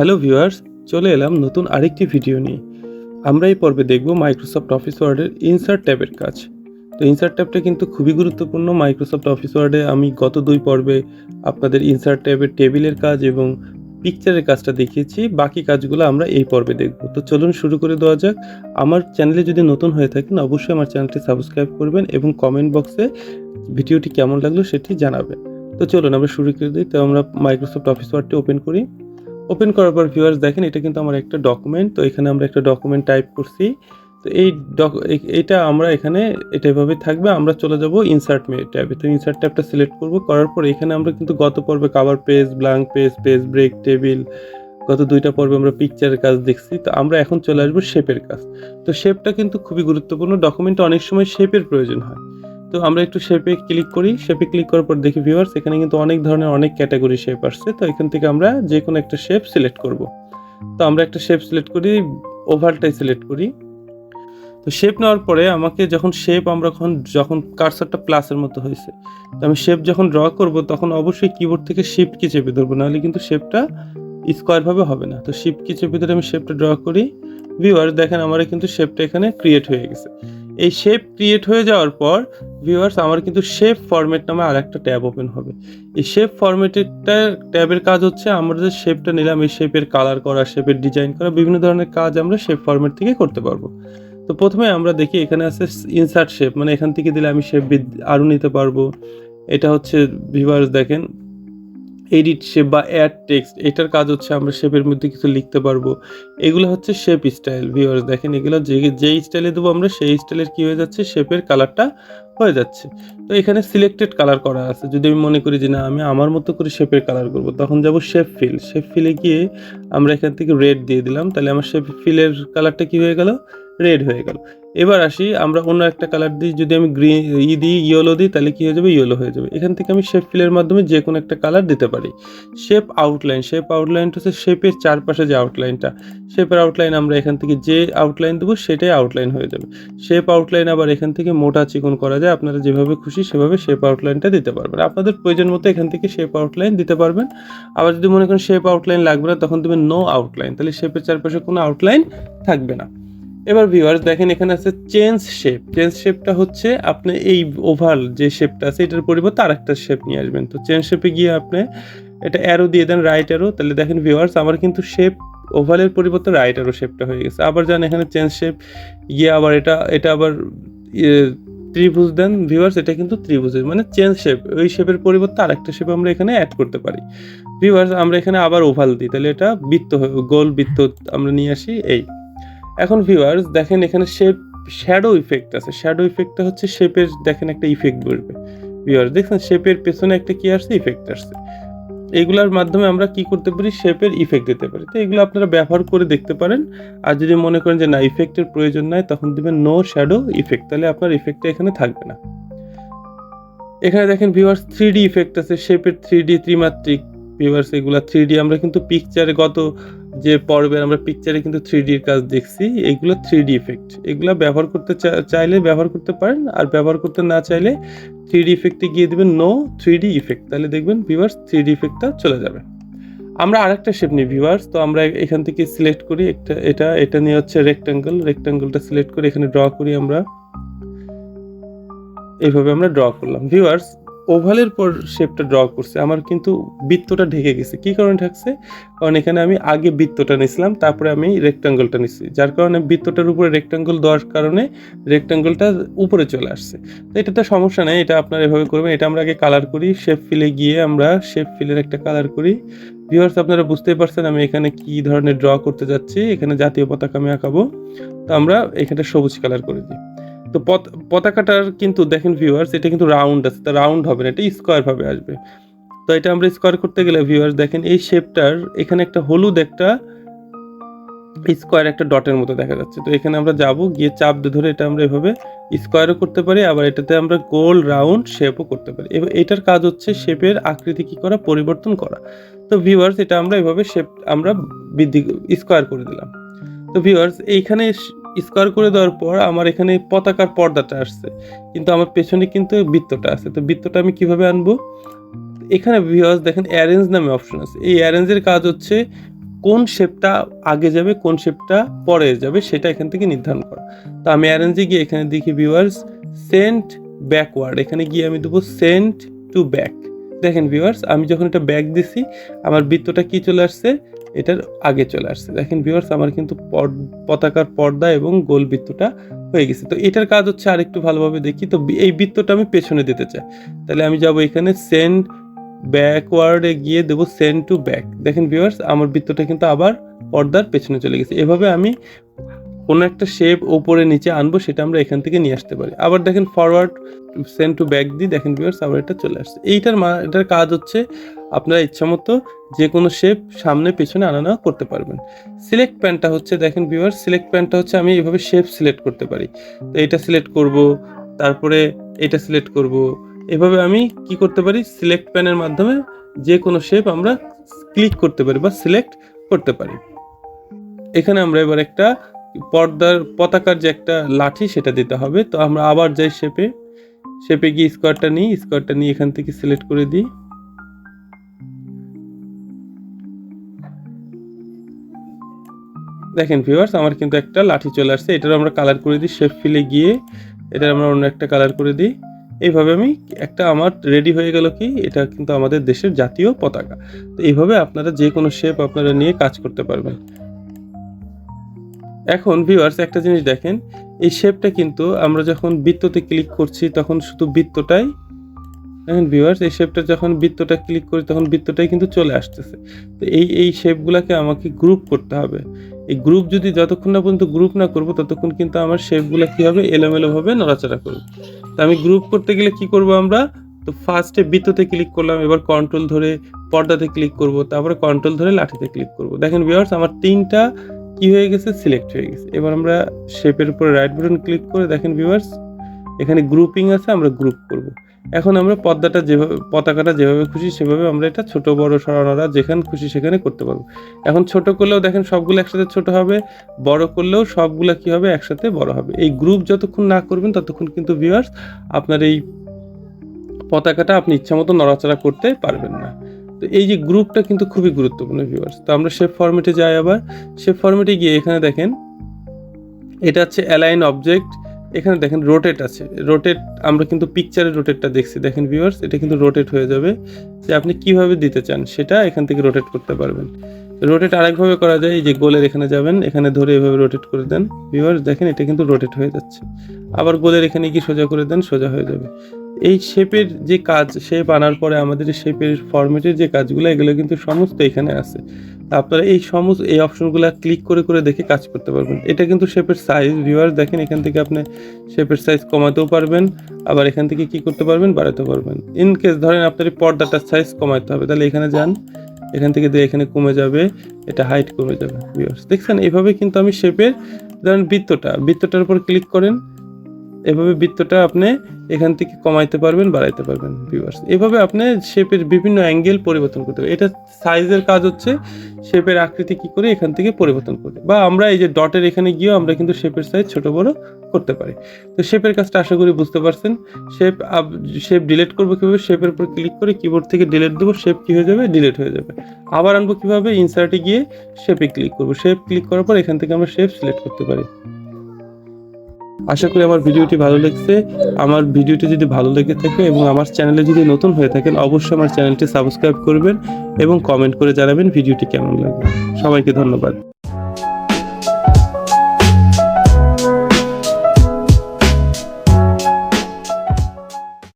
Hello viewers চলে এলাম নতুন আরেকটি ভিডিও নিয়ে। আমরা এই পর্বে দেখব মাইক্রোসফট অফিস ওয়ার্ডের ইনসার্ট ট্যাবের কাজ। তো ইনসার্ট ট্যাবটা কিন্তু খুবই গুরুত্বপূর্ণ। মাইক্রোসফট অফিস ওয়ার্ডে আমি গত দুই পর্বে আপনাদের ইনসার্ট ট্যাবের টেবিলের কাজ এবং পিকচারের কাজটা দেখিয়েছি। বাকি কাজগুলো আমরা এই পর্বে দেখব। তো চলুন শুরু করে দেওয়া যাক। আমার চ্যানেলে যদি নতুন হয়ে থাকেন, অবশ্যই আমার চ্যানেলটি সাবস্ক্রাইব করবেন এবং কমেন্ট বক্সে ভিডিওটি কেমন লাগল সেটি জানাবেন। তো চলুন আমরা শুরু করে দিই। তো আমরা মাইক্রোসফট অফিস ওয়ার্ডটি ওপেন করি। ওপেন করার পর ভিউয়ার্স দেখেন, এটা কিন্তু আমার একটা ডকুমেন্ট তো এখানে আমরা একটা ডকুমেন্ট টাইপ করছি। তো এই ডক এটা আমরা এখানে, এটা এভাবে থাকবে, আমরা চলে যাব ইনসার্ট ট্যাবে তো ইনসার্ট ট্যাবটা সিলেক্ট করব, করার পর এখানে আমরা কিন্তু গত পর্বে cover page blank page page break table গত দুইটা পর্বে আমরা পিকচারের কাজ দেখছি। তো আমরা এখন চলে আসব শেপের কাজ। তো শেপটা কিন্তু খুবই গুরুত্বপূর্ণ। ডকুমেন্টে অনেক সময় শেপের প্রয়োজন হয়। তো আমরা একটু শেপে ক্লিক করি। শেপে ক্লিক করার পর দেখি ভিউয়ার্স এখানে কিন্তু অনেক ধরনের অনেক ক্যাটাগরি শেপ আসছে। তো এখান থেকে আমরা যে কোনো একটা শেপ সিলেক্ট করব। তো আমরা একটা শেপ সিলেক্ট করি ওভারটাই সিলেক্ট করি। তো শেপ নেওয়ার পরে আমাকে যখন শেপ আমরা যখন যখন কার্সারটা প্লাসের মতো হয়েছে, তো আমি শেপ যখন ড্র করব, তখন অবশ্যই কিবোর্ড থেকে শিফট কি চেপে ধরবো। নাহলে কিন্তু শেপটা স্কোয়ারভাবে হবে না। তো শিফট কি চেপে ধরে আমি শেপটা ড্র করি। ভিউয়ার্স দেখেন আমার কিন্তু শেপটা এখানে ক্রিয়েট হয়ে গেছে। এই শেপ ক্রিয়েট হয়ে যাওয়ার পর ভিউয়ার্স আমার কিন্তু শেপ ফরম্যাট নামে আর একটা ট্যাব ওপেন হবে। এই শেপ ফরম্যাটেরটা ট্যাবের কাজ হচ্ছে আমরা যে শেপটা নিলাম, এই শেপের কালার করা শেপের ডিজাইন করা, বিভিন্ন ধরনের কাজ আমরা শেপ ফরম্যাট থেকে করতে পারব। তো প্রথমে আমরা দেখি এখানে আছে ইনসার্ট শেপ মানে এখান থেকে দিলে আমি শেপ আরও নিতে পারব। এটা হচ্ছে ভিউয়ার্স দেখেন এডিট শেপ বা অ্যাড টেক্সট এটার কাজ হচ্ছে আমরা শেপের মধ্যে কিছু লিখতে পারব। এগুলো হচ্ছে শেপ স্টাইল ভিউয়ার্স দেখেন এগুলো যে, যেই স্টাইলে দেবো আমরা, সেই স্টাইলের কী হয়ে যাচ্ছে? শেপের কালারটা হয়ে যাচ্ছে। তো এখানে সিলেক্টেড কালার করা আছে। যদি আমি মনে করি যে, না, আমি আমার মতো করে শেপের কালার করব, তখন যাব শেপ ফিল শেপ ফিলে গিয়ে আমরা এখান থেকে রেড দিয়ে দিলাম। তাহলে আমার শেপ ফিলের কালারটা কী হয়ে গেল? রেড হয়ে গেল। এবার আসি, আমরা অন্য একটা কালার দিই, যদি আমি গ্রিন ই দিই ইয়েলো দিই, তাহলে কী হয়ে যাবে? ইয়েলো হয়ে যাবে। এখান থেকে আমি শেপ ফিলের মাধ্যমে যে কোনো একটা কালার দিতে পারি। শেপ আউটলাইন শেপ আউটলাইনটা হচ্ছে শেপের চারপাশে যে আউটলাইনটা শেপের আউটলাইন আমরা এখান থেকে যে আউটলাইন দেবো, সেটাই আউটলাইন হয়ে যাবে। শেপ আউটলাইন আবার এখান থেকে মোটা চিকন করা যায়, আপনারা যেভাবে খুশি সেভাবে শেপ আউটলাইনটা দিতে পারবেন। আপনাদের প্রয়োজন মতো এখান থেকে শেপ আউটলাইন দিতে পারবেন। আবার যদি মনে করেন শেপ আউটলাইন লাগবে না, তখন দেবেন নো আউটলাইন তাহলে শেপের চারপাশে কোনো আউটলাইন থাকবে না। এবার ভিউয়ার্স দেখেন, এখানে আছে চেঞ্জ শেপ চেঞ্জ শেপটা হচ্ছে আপনি এই ওভাল যে শেপটা আছে, এটার পরিবর্তে আরেকটা শেপ নিয়ে আসবেন। তো চেঞ্জ শেপে গিয়ে আপনি এটা অ্যারো দিয়ে দেন রাইট অ্যারো তাহলে দেখেন ভিউয়ার্স আমার কিন্তু শেপ ওভালের পরিবর্তে রাইট অ্যারো শেপটা হয়ে গেছে। আবার যান এখানে চেঞ্জ শেপ গিয়ে আবার এটা এটা আবার ত্রিভুজ দেন। ভিউয়ার্স এটা কিন্তু ত্রিভুজের মানে চেঞ্জ শেপ ওই শেপের পরিবর্তে আরেকটা শেপ আমরা এখানে অ্যাড করতে পারি। ভিউয়ার্স আমরা এখানে আবার ওভাল দিই, তাহলে এটা বৃত্ত গোল বৃত্ত আমরা নিয়ে আসি, এই। এখন ভিউয়ার্স দেখেন এখানে শেপ শ্যাডো ইফেক্ট আছে। শ্যাডো ইফেক্টটা হচ্ছে শেপের দেখেন একটা ইফেক্ট বলবে। ভিউয়ার্স দেখছেন শেপের পেছনে একটা কি আসছে? ইফেক্ট আসছে। এগুলোর মাধ্যমে আমরা কি করতে পারি? শেপের ইফেক্ট দিতে পারি। তো এগুলো আপনারা ব্যবহার করে দেখতে পারেন। আর যদি মনে করেন যে না ইফেক্টের প্রয়োজন নাই, তখন দিবেন নো শ্যাডো ইফেক্ট তাহলে আপনার ইফেক্টটা এখানে থাকবে না। এখানে দেখেন ভিউয়ার্স থ্রি ডি ইফেক্ট আছে। শেপের থ্রি ডি ত্রিমাত্রিক। ভিউয়ার্স এগুলো থ্রি ডি আমরা কিন্তু পিকচারে গত যে পর্বে আমরা পিকচারে কিন্তু থ্রি ডির কাজ দেখছি, এগুলো থ্রি ডি ইফেক্ট এগুলো ব্যবহার করতে চাইলে ব্যবহার করতে পারেন, আর ব্যবহার করতে না চাইলে থ্রি ডি ইফেক্টে গিয়ে দেবেন নো থ্রি ডি ইফেক্ট তাহলে দেখবেন ভিউয়ার্স থ্রি ডি ইফেক্টটা চলে যাবে। আমরা আরেকটা শেপ নিই ভিউয়ার্স তো আমরা এখান থেকে সিলেক্ট করি একটা, এটা এটা নিয়ে হচ্ছে রেক্টাঙ্গেল রেক্টাঙ্গেলটা সিলেক্ট করে এখানে ড্র করি আমরা। এইভাবে আমরা ড্র করলাম। ভিউয়ার্স ওভালের পর শেপটা ড্র করছে, আমার কিন্তু বৃত্তটা ঢেকে গেছে। কি কারণে ঢাকছে? কারণ এখানে আমি আগে বৃত্তটা নিয়েছিলাম, তারপরে আমি রেক্টাঙ্গেলটা নিচ্ছি যার কারণে বৃত্তটার উপরে রেক্টাঙ্গেল দেওয়ার কারণে রেক্টাঙ্গেলটা উপরে চলে আসছে। তো এটাতে সমস্যা নেই, এটা আপনারা এভাবে করবেন, এটা আমরা আগে কালার করি শেপ ফিলে গিয়ে আমরা শেপ ফিলের একটা কালার করি। ভিউয়ার্স আপনারা বুঝতেই পারছেন আমি এখানে কি ধরনের ড্র করতে যাচ্ছি, এখানে জাতীয় পতাকা আমি আঁকাবো। তো আমরা এখানে সবুজ কালার করে দিই। তো পত- পতাকাটার কিন্তু দেখেন ভিউয়ার্স এটা কিন্তু রাউন্ড আছে তা রাউন্ড হবে না এটা স্কোয়ারভাবে আসবে। তো এটা আমরা স্কোয়ার করতে গেলে ভিউয়ার্স দেখেন এই শেপটার এখানে একটা হলুদ একটা স্কোয়ার একটা ডটের মতো দেখা যাচ্ছে। তো এখানে আমরা যাব গিয়ে চাপ দিয়ে ধরে এটা আমরা এভাবে স্কোয়ারও করতে পারি আবার এটাতে আমরা গোল রাউন্ড শেপও করতে পারি। এবার এটার কাজ হচ্ছে শেপের আকৃতি কি করা পরিবর্তন করা। তো ভিউয়ার্স এটা আমরা এভাবে শেপ আমরা বৃদ্ধি স্কোয়ার করে দিলাম। তো ভিউয়ার্স এইখানে স্কোয়ার করে দেওয়ার পর আমার এখানে পতাকার পর্দাটা আসছে। কিন্তু আমার পেছনে কিন্তু বৃত্তটা আছে। তো বৃত্তটা আমি কীভাবে আনব? এখানে ভিউয়ার্স দেখেন অ্যারেঞ্জ নামে অপশন আছে। এই অ্যারেঞ্জের কাজ হচ্ছে কোন শেপটা আগে যাবে, কোন শেপটা পরে যাবে, সেটা এখান থেকে নির্ধারণ করা। তো আমি অ্যারেঞ্জে গিয়ে এখানে দেখি ভিউয়ার্স সেন্ট ব্যাকওয়ার্ড এখানে গিয়ে আমি দেবো সেন্ট টু ব্যাক দেখেন ভিউয়ার্স আমি যখন এটা ব্যাক দিছি, আমার বৃত্তটা কি চলে আসছে? এটার আগে চলে আসছে। দেখেন ভিউয়ার্স আমার কিন্তু পতাকার পর্দা এবং গোল বৃত্তটা হয়ে গেছে। তো এটার কাজ হচ্ছে আরেকটু ভালোভাবে দেখি। তো এই বৃত্তটা আমি পেছনে দিতে চাই। তাহলে আমি যাব এখানে সেন্ড ব্যাকওয়ার্ডে গিয়ে দেবো সেন্ড টু ব্যাক দেখেন ভিউয়ার্স আমার বৃত্তটা কিন্তু আবার পর্দার পেছনে চলে গেছে। এভাবে আমি কোনো একটা শেপ ওপরে নিচে আনব, সেটা আমরা এখান থেকে নিয়ে আসতে পারি। আবার দেখেন ফরওয়ার্ড সেন্ড টু ব্যাক দিই দেখেন ভিউয়ার্স আবার এটা চলে আসছে। এইটার মা, এটার কাজ হচ্ছে আপনারা ইচ্ছামতো যে কোনো শেপ সামনে, পেছনে আনা নেওয়া করতে পারবেন। সিলেক্ট প্যানটা হচ্ছে, দেখেন ভিউয়ার্স সিলেক্ট প্যানটা হচ্ছে আমি এভাবে শেপ সিলেক্ট করতে পারি। তো এটা সিলেক্ট করব, তারপরে এটা সিলেক্ট করব। এভাবে আমি কি করতে পারি? সিলেক্ট প্যানের মাধ্যমে যে কোনো শেপ আমরা ক্লিক করতে পারি বা সিলেক্ট করতে পারি। এখানে আমরা এবার একটা পর্দার, পতাকার যে একটা লাঠি সেটা দিতে হবে। তো আমরা আবার যাই শেপে শেপে গিয়ে স্কোয়ারটা নিই স্কোয়ারটা নিয়ে এখান থেকে সিলেক্ট করে দিই। দেখেন ভিউয়ার্স আমার কিন্তু একটা লাঠি চলে আসছে এটার আমরা কালার করে দিই শেপ ফিলে গিয়ে এটা আমরা অন্য একটা কালার করে দিই। এইভাবে আমি একটা আমার রেডি হয়ে গেল কি, এটা কিন্তু আমাদের দেশের জাতীয় পতাকা। তো এইভাবে আপনারা যে কোনো শেপ আপনারা নিয়ে কাজ করতে পারবেন। এখন ভিউয়ার্স একটা জিনিস দেখেন, এই শেপটা কিন্তু আমরা যখন বৃত্ততে ক্লিক করছি, তখন শুধু বৃত্তটাই দেখেন ভিউয়ার্স এই শেপটা যখন বৃত্তটা ক্লিক করি, তখন বৃত্তটাই কিন্তু চলে আসতেছে। তো এই এই শেপগুলোকে আমাকে গ্রুপ করতে হবে। এই গ্রুপ যদি যতক্ষণ না পর্যন্ত গ্রুপ না করব, ততক্ষণ কিন্তু আমার শেপগুলো কী হবে? এলোমেলোভাবে নড়াচড়া করবে। তো আমি গ্রুপ করতে গেলে কি করব আমরা? তো ফার্স্টে বৃত্ততে ক্লিক করলাম, এবার কন্ট্রোল ধরে পর্দাতে ক্লিক করব, তারপরে কন্ট্রোল ধরে লাঠিতে ক্লিক করব। দেখেন ভিউয়ার্স আমার তিনটা কি হয়ে গেছে? সিলেক্ট হয়ে গেছে। এবার আমরা শেপের উপরে রাইট বাটন ক্লিক করে, দেখেন ভিউয়ার্স এখানে গ্রুপিং আছে, আমরা গ্রুপ করব। এখন আমরা পর্দাটা যেভাবে, পতাকাটা যেভাবে খুশি, সেভাবে আমরা এটা ছোট, বড়, সরানোরা যেখানে খুশি সেখানে করতে পারব। এখন ছোট করলেও দেখেন সবগুলো একসাথে ছোট হবে, বড় করলেও সবগুলো কি হবে? একসাথে বড় হবে। এই গ্রুপ যতক্ষণ না করবেন, ততক্ষণ কিন্তু ভিউয়ার্স আপনার এই পতাকাটা আপনি ইচ্ছা মতো নড়াচড়া করতে পারবেন না। তো এই যে গ্রুপটা কিন্তু খুবই গুরুত্বপূর্ণ ভিউয়ার্স তো আমরা শেপ ফরম্যাটে যাই আবার। শেপ ফরম্যাটে গিয়ে এখানে দেখেন, এটা হচ্ছে অ্যালাইন অবজেক্ট এখানে দেখেন রোটেট আছে। রোটেট আমরা কিন্তু পিকচারে রোটেটটা দেখছি। দেখেন ভিউয়ার্স এটা কিন্তু রোটেট হয়ে যাবে। যে আপনি কীভাবে দিতে চান, সেটা এখান থেকে রোটেট করতে পারবেন। রোটেট আরেকভাবে করা যায়, এই যে গোলের এখানে যাবেন, এখানে ধরে এভাবে রোটেট করে দেন। ভিউয়ার্স দেখেন, এটা কিন্তু রোটেট হয়ে যাচ্ছে। আবার গোলের এখানে কি সোজা করে দেন, সোজা হয়ে যাবে। এই শেপের যে কাজ শেপ আনার পরে আমাদের শেপের ফরম্যাটের যে কাজগুলো, এগুলো কিন্তু সমস্ত এখানে আছে। আপনারা এই সমস্ত, এই অপশনগুলো ক্লিক করে করে দেখে কাজ করতে পারবেন। এটা কিন্তু শেপের সাইজ ভিউয়ার দেখেন, এখান থেকে আপনি শেপের সাইজ কমাতেও পারবেন। আবার এখান থেকে কি করতে পারবেন বাড়াতে পারবেন। ইন কেস ধরেন, আপনার পর্দাটার সাইজ কমাতে হবে, তাহলে এখানে যান। এখান থেকে দিয়ে এখানে কমে যাবে, এটা হাইট কমে যাবে ভিউয়ার্স দেখছেন এভাবে কিন্তু আমি শেপের ধরেন বৃত্তটা, বৃত্তটার উপর ক্লিক করেন এভাবে বৃত্তটা আপনি এখান থেকে কমাইতে পারবেন, বাড়াইতে পারবেন ভিউয়ার্স এভাবে আপনি শেপের বিভিন্ন অ্যাঙ্গেল পরিবর্তন করতে এটা সাইজের কাজ হচ্ছে শেপের আকৃতি কি করে এখান থেকে পরিবর্তন করতে। বা আমরা এই যে ডটের এখানে গিয়েও আমরা কিন্তু শেপের সাইজ ছোট, বড় করতে পারি। তো শেপের কাজটা আশা করি বুঝতে পারছেন। শেপ শেপ ডিলিট করব কীভাবে? শেপের উপর ক্লিক করে কিবোর্ড থেকে ডিলিট দেবো। শেপ কী হয়ে যাবে? ডিলিট হয়ে যাবে। আবার আনব কীভাবে? ইনসার্টে গিয়ে শেপে ক্লিক করব। শেপ ক্লিক করার পর এখান থেকে আমরা শেপ সিলেক্ট করতে পারি। আশা করি আমার ভিডিওটি ভালো লেগেছে। আমার ভিডিওটি যদি ভালো লেগে থাকে এবং আমার চ্যানেলে যদি নতুন হয়ে থাকেন, অবশ্যই আমার চ্যানেলটি সাবস্ক্রাইব করবেন এবং কমেন্ট করে জানাবেন ভিডিওটি কেমন লাগবে সবাইকে ধন্যবাদ।